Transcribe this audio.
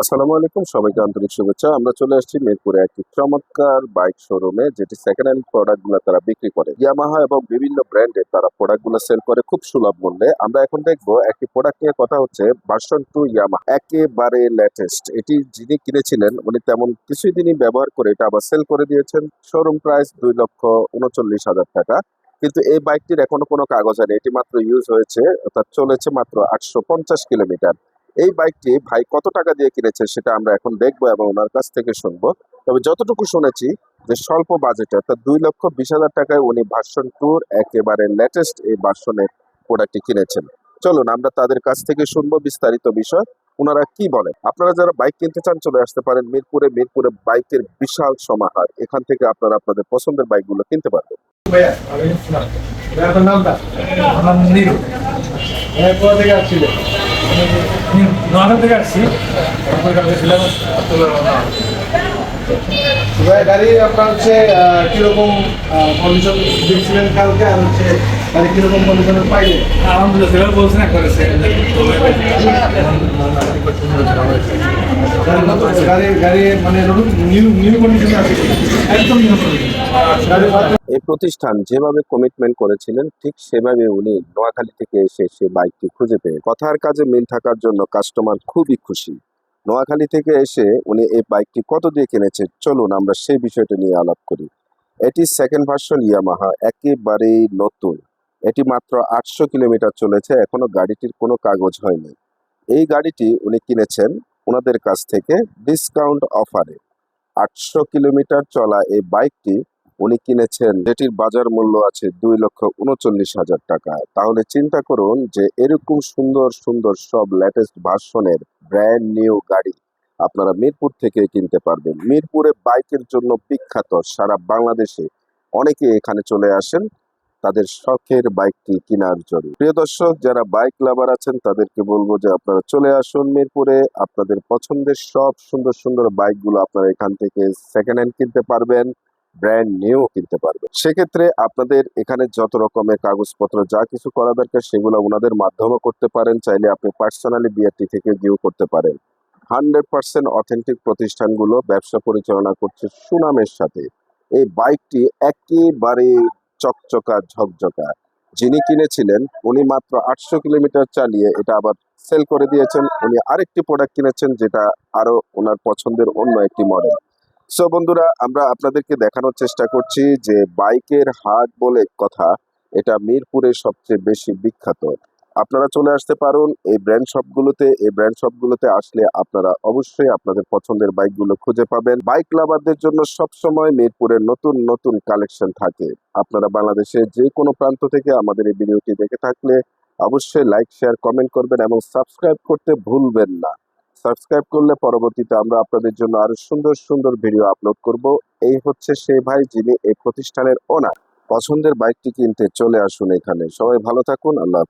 আসসালামু আলাইকুম, সবাইকে আন্তরিক শুভেচ্ছা। আমরা চলে আসছি মিরপুরে একটি চমৎকার বাইক শোরুমে যেটি সেকেন্ড হ্যান্ড প্রোডাক্টগুলো তারা বিক্রি করে। ইয়ামাহা এবং বিভিন্ন ব্র্যান্ডের তারা প্রোডাক্টগুলো সেল করে খুব সুলভ মূল্যে। আমরা এখন দেখব একটি প্রোডাক্ট নিয়ে কথা হচ্ছে ভার্সন টু ইয়ামাহা একেবারে লেটেস্ট এটি যিনি কিনেছিলেন, উনি তেমন কিছুই দিনই ব্যবহার করে এটা আবার সেল করে দিয়েছেন। শোরুম প্রাইস দুই লক্ষ উনচল্লিশ হাজার টাকা। কিন্তু এই বাইকটির এখনও কোনো কাগজ হয়নি এটি মাত্র ইউজ হয়েছে, অর্থাৎ চলেছে মাত্র আটশো পঞ্চাশ কিলোমিটার। এই বাইকটি ভাই কত টাকা দিয়ে কিনেছে সেটা আমরা এখন দেখব এবং ওনার কাছ থেকে শুনব। তবে যতটুকু শুনেছি যে স্বল্প বাজেটে অর্থাৎ দুই লক্ষ বিশ হাজার টাকায় উনি ভার্সন টুর একেবারে লেটেস্ট এই ভার্সনের প্রোডাক্টটি কিনেছেন। চলুন, আমরা তাদের কাছ থেকে শুনব বিস্তারিত বিষয়। ওনারা কি বলে? আপনারা যারা বাইক কিনতে চান চলে আসতে পারেন মিরপুরে। মিরপুরে বাইকের বিশাল সমাহার। এখান থেকে আপনারা আপনাদের পছন্দের বাইকগুলো কিনতে পারবেন। নামটা? থেকে আসছি। গাড়ি আপনার হচ্ছে কীরকম কন্ডিশন দেখছিলেন কালকে আর হচ্ছে গাড়ি কীরকম কন্ডিশনের পাইলে আলহামদুলিল্লাহ সেভাবে বলছেন গাড়ি গাড়ি মানে নিউ নিউ কন্ডিশনে আছে? একদম গাড়ি মাত্র এই প্রতিষ্ঠান যেভাবে কমিটমেন্ট করেছিলেন, ঠিক সেভাবে উনি নোয়াখালী থেকে এসে সে বাইকটি খুঁজে পেয়ে কথার কাজে মিল থাকার জন্য কাস্টমার খুবই খুশি। নোয়াখালী থেকে এসে উনি এই বাইকটি কত দিয়ে কিনেছে? চলুন আমরা সেই বিষয়টা নিয়ে আলাপ করি। এটি সেকেন্ড ভার্সন ইয়ামাহা একেবারেই নতুন। এটি মাত্র আটশো কিলোমিটার চলেছে, এখনও গাড়িটির কোনো কাগজ হয়নি। এই গাড়িটি উনি কিনেছেন ওনাদের কাছ থেকে ডিসকাউন্ট অফারে আটশো কিলোমিটার চলা এই বাইকটি উনি কিনেছেন, যেটির বাজার মূল্য আছে দুই লক্ষ উনচল্লিশ হাজার টাকা তাহলে চিন্তা করুন যে এরকম সুন্দর সুন্দর সব লেটেস্ট ভার্সনের ব্র্যান্ড নিউ গাড়ি আপনারা মিরপুর থেকে কিনতে পারবেন। মিরপুরে বাইকের জন্য বিখ্যাত সারা বাংলাদেশে অনেকে এখানে চলে আসেন, তাদের শখের বাইকটি কেনার জন্য। প্রিয় দর্শক, যারা বাইক লাভার আছেন, তাদেরকে বলব যে আপনারা চলে আসুন মিরপুরে। আপনাদের পছন্দের সব সুন্দর সুন্দর বাইকগুলো আপনারা এখান থেকে সেকেন্ড হ্যান্ড কিনতে পারবেন। ব্র্যান্ড নিউ কিনতে পারবেন সেক্ষেত্রে আপনাদের এখানে যত রকমের কাগজপত্র, যা কিছু করা দরকার সেগুলো ওনাদের মাধ্যমে করতে পারেন। চাইলে আপনি পার্সোনালি বিআরটি থেকে গিয়েও করতে পারেন। হান্ড্রেড পার্সেন্ট অথেন্টিক প্রতিষ্ঠানগুলো ব্যবসা পরিচালনা করছে সুনামের সাথে। এই বাইকটি একেবারে চকচকা, ঝকঝকা। যিনি কিনেছিলেন, উনি মাত্র আটশো কিলোমিটার চালিয়ে এটা আবার সেল করে দিয়েছেন। উনি আরেকটি প্রোডাক্ট কিনেছেন, যেটা আরও ওনার পছন্দের অন্য একটি মডেল সো বন্ধুরা, আমরা আপনাদেরকে দেখানোর চেষ্টা করছি যে বাইকের হাট বলে কথা, এটা মিরপুরে সবচেয়ে বেশি বিখ্যাত। আপনারা চলে আসতে পারুন এই ব্র্যান্ড শপগুলোতে এই ব্র্যান্ড শপগুলোতে আসলে আপনারা অবশ্যই আপনাদের পছন্দের বাইকগুলো খুঁজে পাবেন। বাইক লাভারদের জন্য সবসময় মিরপুরের নতুন নতুন কালেকশন থাকে। আপনারা বাংলাদেশের যে কোনো প্রান্ত থেকে আমাদের এই ভিডিওটি দেখে থাকলে অবশ্যই লাইক শেয়ার কমেন্ট করবেন এবং সাবস্ক্রাইব করতে ভুলবেন না। সাবস্ক্রাইব করলে পরবর্তীতে আমরা আপনাদের জন্য আরও সুন্দর সুন্দর ভিডিও আপলোড করব। এই হচ্ছে সেই ভাই যিনি এই প্রতিষ্ঠানের ওনার পছন্দের বাইকটি কিনতে চলে আসুন এখানে। সবাই ভালো থাকুন, আল্লাহ।